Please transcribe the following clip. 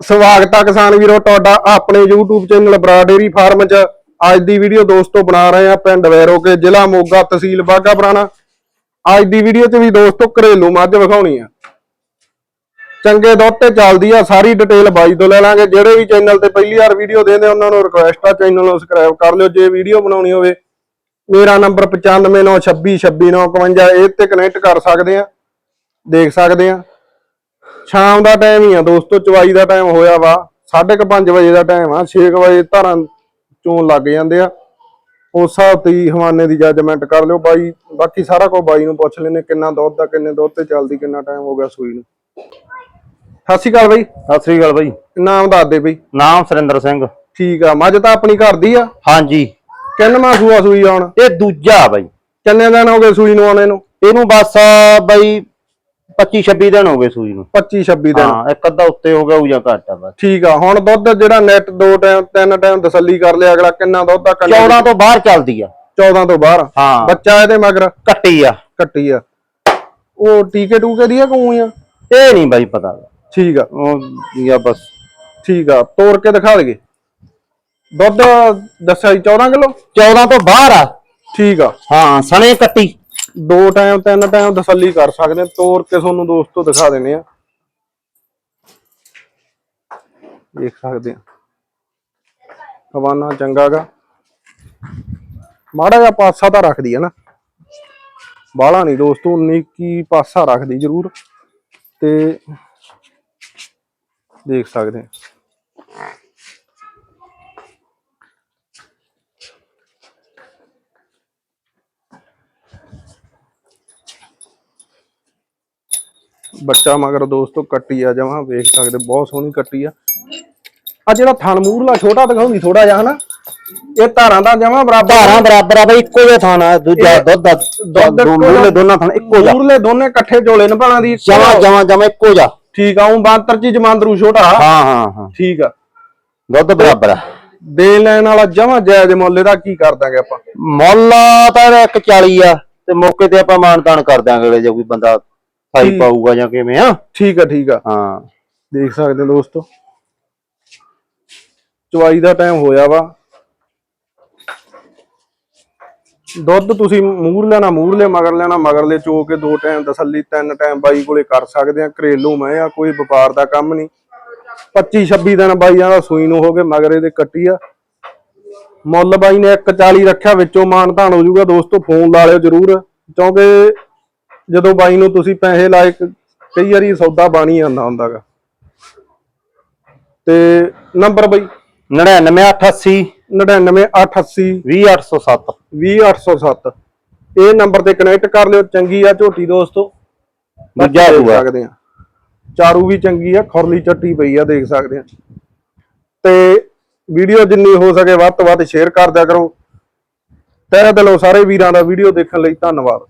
ਸਵਾਗਤ ਆ ਕਿਸਾਨ ਵੀਰੋ, ਤੁਹਾਡਾ ਆਪਣੇ YouTube ਚੈਨਲ ਬਰਾ ਫਾਰਮ 'ਚ। ਅੱਜ ਦੀ ਵੀਡੀਓ ਦੋਸਤੋ ਬਣਾ ਰਹੇ ਆ ਪਿੰਡ ਵੈਰੋਕੇ, ਜ਼ਿਲ੍ਹਾ ਮੋਗਾ ਤਹਿਸੀਲ ਬਾਗਾ ਪੁਰਾਣਾ। ਅੱਜ ਦੀ ਵੀਡੀਓ 'ਚ ਵੀ ਦੋਸਤੋ ਘਰੇਲੂ ਮੱਝ ਵਿਖਾਉਣੀ ਆ। ਚੰਗੇ ਦੁੱਧ ਤੇ ਚੱਲਦੀ ਆ, ਸਾਰੀ ਡਿਟੇਲ ਬਾਈ ਤੋਂ ਲੈ ਲਾਂਗੇ। ਜਿਹੜੇ ਵੀ ਚੈਨਲ ਤੇ ਪਹਿਲੀ ਵਾਰ ਵੀਡੀਓ ਦੇਖਦੇ ਉਹਨਾਂ ਨੂੰ ਰਿਕੁਐਸਟ ਆ, ਚੈਨਲ ਨੂੰ ਸਬਸਕ੍ਰਾਈਬ ਕਰ ਲਿਓ। ਜੇ ਵੀਡੀਓ ਬਣਾਉਣੀ ਹੋਵੇ, ਮੇਰਾ ਨੰਬਰ 9596262951 ਇਹ ਤੇ ਕਨੈਕਟ ਕਰ ਸਕਦੇ ਆ, ਦੇਖ ਸਕਦੇ ਆ। ਸ਼ਾਮ ਦਾ ਟਾਈਮ ਹੀ ਆ ਦੋਸਤੋ ਚਵਾਈ ਦਾ ਟਾਈਮ ਹੋਇਆ ਵਾ। 5:30 ਵਜੇ ਦਾ ਟਾਈਮ ਆ 6 ਵਜੇ ਧਾਰਾਂ ਚੋਂ ਲੱਗ ਜਾਂਦੇ ਆ। ਉਸ ਹਿਸਾਬ ਤੇ ਹੀ ਹਵਾਨੇ ਦੀ ਜੱਜਮੈਂਟ ਕਰ ਲਿਓ ਬਾਈ। ਬਾਕੀ ਸਾਰਾ ਕੁਝ ਬਾਈ ਨੂੰ ਪੁੱਛ ਲੈਨੇ ਕਿੰਨਾ ਦੁੱਧ ਦਾ ਕਿੰਨੇ ਦੁੱਧ ਤੇ ਚੱਲਦੀ ਕਿੰਨਾ ਟਾਈਮ ਹੋ ਗਿਆ ਸੂਈ ਨੂੰ। ਸਤਿ ਸ਼੍ਰੀ ਅਕਾਲ ਬਾਈ। ਸਤਿ ਸ੍ਰੀ ਅਕਾਲ ਬਾਈ। ਨਾਮ ਦੱਸ ਦੇ ਬਈ। ਨਾਮ ਸੁਰਿੰਦਰ ਸਿੰਘ। ਠੀਕ ਆ ਮੱਝ ਤਾਂ ਆਪਣੀ ਘਰ ਦੀ ਆ? ਹਾਂਜੀ। ਕਿੰਨਵਾਂ ਸੂਆ ਸੂਈ ਆਉਣ? ਇਹ ਦੂਜਾ ਬਾਈ। ਕਿੰਨੇ ਦਿਨ ਹੋ ਗਏ ਸੂਈ ਨੂੰ ਆਉਣੇ ਨੂੰ? ਇਹਨੂੰ ਬਸ ਬਾਈ 25 26 ਦਿਨ ਹੋ ਗਏ ਸੂਈ ਨੂੰ। 25 26 ਦਿਨ। ਹਾਂ ਇੱਕ ਅੱਧਾ ਉੱਤੇ ਹੋ ਗਿਆ ਉਹ ਜਾਂ ਘੱਟ ਆ ਬਸ। ਠੀਕ ਆ ਹੁਣ ਦੁੱਧ ਜਿਹੜਾ ਨੈਟ ਦੋ ਟਾਈਮ ਤਿੰਨ ਟਾਈਮ ਤਸੱਲੀ ਕਰ ਲਿਆ ਅਗਲਾ ਕਿੰਨਾ ਦੁੱਧ ਦਾ ਕੰਨੇ 14 ਤੋਂ ਬਾਹਰ ਚੱਲਦੀ ਆ। 14 ਤੋਂ ਬਾਹਰ। ਹਾਂ। ਬੱਚਾ ਇਹਦੇ ਮਗਰ? ਕੱਟੀ ਆ। ਕੱਟੀ ਆ। ਉਹ ਟੀਕੇ ਟੂਕੇ ਦੀ ਆ ਆ ਇਹ ਨਹੀਂ ਬਾਈ ਪਤਾ। ਠੀਕ ਆ। ਉਹ ਜਾਂ ਬਸ। ਠੀਕ ਆ ਤੋੜ ਕੇ ਦਿਖਾ ਦਈਏ। ਦੁੱਧ ਦੱਸਿਆ ਜੀ 14 ਕਿਲੋ? 14 ਤੋਂ ਬਾਹਰ ਆ। ਠੀਕ ਆ। ਹਾਂ ਸਣੇ ਕੱਟੀ। ਦੋ ਟਾਈਮ ਤਿੰਨ ਟਾਈਮ ਤਸੱਲੀ ਕਰ ਸਕਦੇ ਤੋੜ ਕੇ ਤੁਹਾਨੂੰ ਦੋਸਤੋ ਦਿਖਾ ਦਿੰਨੇ ਆ। ਦੇਖ ਸਕਦੇ ਆ। ਹਵਾਨਾ ਚੰਗਾਗਾ ਮਾੜਾ ਜਿਹਾ ਪਾਸਾ ਤਾਂ ਰੱਖਦੀ ਹੈ ਨਾ। ਬਾਹਲਾ ਨਹੀਂ ਦੋਸਤੋ ਉਨੀ ਕੀ ਪਾਸਾ ਰੱਖਦੀ ਜ਼ਰੂਰ। ਤੇ ਦੇਖ ਸਕਦੇ ਆ। ਬੱਚਾ ਮਗਰ ਦੋਸਤੋ ਕੱਟੀ ਆ ਜਮਾ ਵੇਖ ਸਕਦੇ ਬਹੁਤ ਸੋਹਣੀ ਕੱਟੀ ਆ। ਆ ਜਿਹੜਾ ਥਣ ਮੂਰਲਾ ਛੋਟਾ ਦਿਖਾਉਂਦੀ ਥੋੜਾ ਜਿਹਾ ਹਨਾ? ਇਹ ਧਾਰਾਂ ਦਾ ਜਮਾ ਬਰਾਬਰ। ਧਾਰਾਂ ਬਰਾਬਰ ਆ ਬਾਈ ਇੱਕੋ ਜਿਹਾ ਥਾਣਾ ਦੂਜਾ ਇਹ ਦੁੱਧ ਦਾ ਦੁੱਧ ਦੋ ਦੋਨਾਂ ਥਾਣਾ ਇੱਕੋ ਜਿਹਾ। ਮੂਰਲੇ ਦੋਨੇ ਇਕੱਠੇ ਝੋਲੇ ਨਭਾਣਾ ਦੀ ਜਮਾ ਜਮਾ ਜਮਾ ਇੱਕੋ ਜਿਹਾ। ਠੀਕ ਆ ਉਹ ਬਾਂਤਰ ਚ ਜਮਾਂਦਰੂ ਛੋਟਾ। ਹਾਂ ਹਾਂ ਹਾਂ। ਠੀਕ ਆ। ਦੁੱਧ ਬਰਾਬਰ ਆ। ਦੇ ਲੈਣ ਵਾਲਾ ਜਮਾ ਜਾਇਜ਼ ਮੁੱਲ ਇਹਦਾ ਕੀ ਕਰ ਦਾਂਗੇ ਆਪਾਂ? ਮੁੱਲ ਤਾਂ ਇਹਦਾ 140 ਆ ਤੇ ਮੌਕੇ ਤੇ ਆਪਾਂ ਮਾਨਤਾਨ ਕਰ ਦਾਂਗੇ ਜੇ ਕੋਈ ਬੰਦਾ ਸਾਈ। ਪਾਊਗਾ ਜਾਂ ਕਿਵੇਂ ਆ? ਠੀਕ ਆ ਠੀਕ ਆ। ਹਾਂ। ਦੇਖ ਸਕਦੇ ਹੋ ਦੋਸਤੋ। ਚਵਾਈ ਦਾ ਟਾਈਮ ਹੋਇਆ ਵਾ। ਦੁੱਧ ਤੁਸੀਂ ਮੂਰ ਲੈਣਾ ਮੂਰ ਲੈ ਮਗਰ ਲੈਣਾ ਮਗਰ ਲੈ ਚੋ ਕੇ ਦੋ ਟਾਈਮ ਤਸੱਲੀ ਤਿੰਨ ਟਾਈਮ ਬਾਈ ਕੋਲੇ ਕਰ ਸਕਦੇ ਆ। ਘਰੇਲੂ ਮੈਂ ਆ ਕੋਈ ਵਪਾਰ ਦਾ ਕੰਮ ਨਹੀਂ। 25 26 ਦਿਨ ਬਾਈਆਂ ਦਾ ਸੂਈ ਨੂੰ ਹੋ ਗਏ ਮਗਰ ਇਹਦੇ ਕੱਟੀ ਆ। ਮੁੱਲ ਬਾਈ ਨੇ 140 ਰੱਖਿਆ ਵਿੱਚੋਂ ਮਾਨ ਧਾਨ ਹੋ ਜਾਊਗਾ। ਦੋਸਤੋ ਫੋਨ ਲਾ ਲਿਓ ਜਰੂਰ। ਕਿਉਂਕਿ ਜਦੋਂ ਬਾਈ ਨੂੰ ਤੁਸੀਂ ਪੈਸੇ ਲਾਏ ਕ- ਕਈ ਵਾਰੀ ਸੌਦਾ ਬਾਣੀ ਆਂਦਾ ਹੁੰਦਾਗਾ। ਤੇ ਨੰਬਰ ਬਾਈ? 9988 99880 20807 20807 ਇਹ ਨੰਬਰ ਤੇ ਕਨੈਕਟ ਕਰ ਲਿਓ ਚੰਗੀ ਆ ਝੋਟੀ ਦੋਸਤੋ। ਦੂਜਾ ਦੇਖ। ਸਕਦੇ ਆ। ਚਾਰੂ ਵੀ ਚੰਗੀ ਆ ਖੁਰਲੀ ਚੱਟੀ ਪਈ ਆ ਦੇਖ ਸਕਦੇ ਆ। ਤੇ ਵੀਡੀਓ ਜਿੰਨੀ ਹੋ ਸਕੇ ਵੱਧ ਤੋਂ ਵੱਧ ਸ਼ੇਅਰ ਕਰ ਦਿਆ ਕਰੋ। ਤਹਿ ਦਿਲੋਂ ਸਾਰੇ ਵੀਰਾਂ ਦਾ ਵੀਡੀਓ ਦੇਖਣ ਲਈ ਧੰਨਵਾਦ।